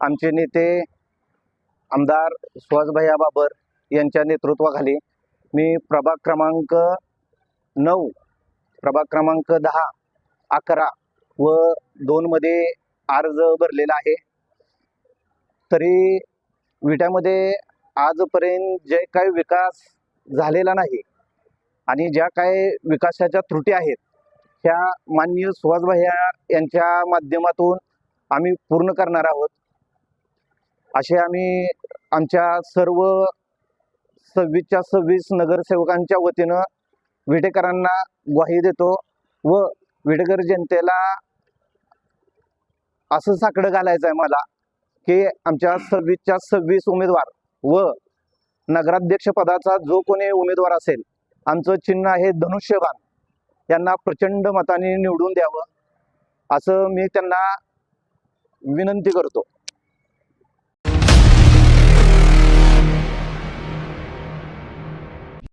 आमचे नेते आमदार सुहासभैया बाबर यांच्या नेतृत्वाखाली मी प्रभाग क्रमांक नऊ प्रभाग क्रमांक दहा अकरा व दोनमध्ये अर्ज भरलेला आहे. तरी विट्यामध्ये आजपर्यंत जे काही विकास झालेला नाही आणि ज्या काही विकासाच्या त्रुटी आहेत त्या माननीय सुहासभैया यांच्या माध्यमातून आम्ही पूर्ण करणार आहोत. असे आम्ही आमच्या सर्व सव्वीसच्या सव्वीस नगरसेवकांच्या वतीनं विटेकरांना ग्वाही देतो व विटेकर जनतेला असं साकडं घालायचं आहे मला की आमच्या सव्वीसच्या सव्वीस उमेदवार व नगराध्यक्ष पदाचा जो कोणी उमेदवार असेल आमचं चिन्ह आहे धनुष्यबाण. यांना प्रचंड मताने निवडून द्यावं असं मी त्यांना विनंती करतो.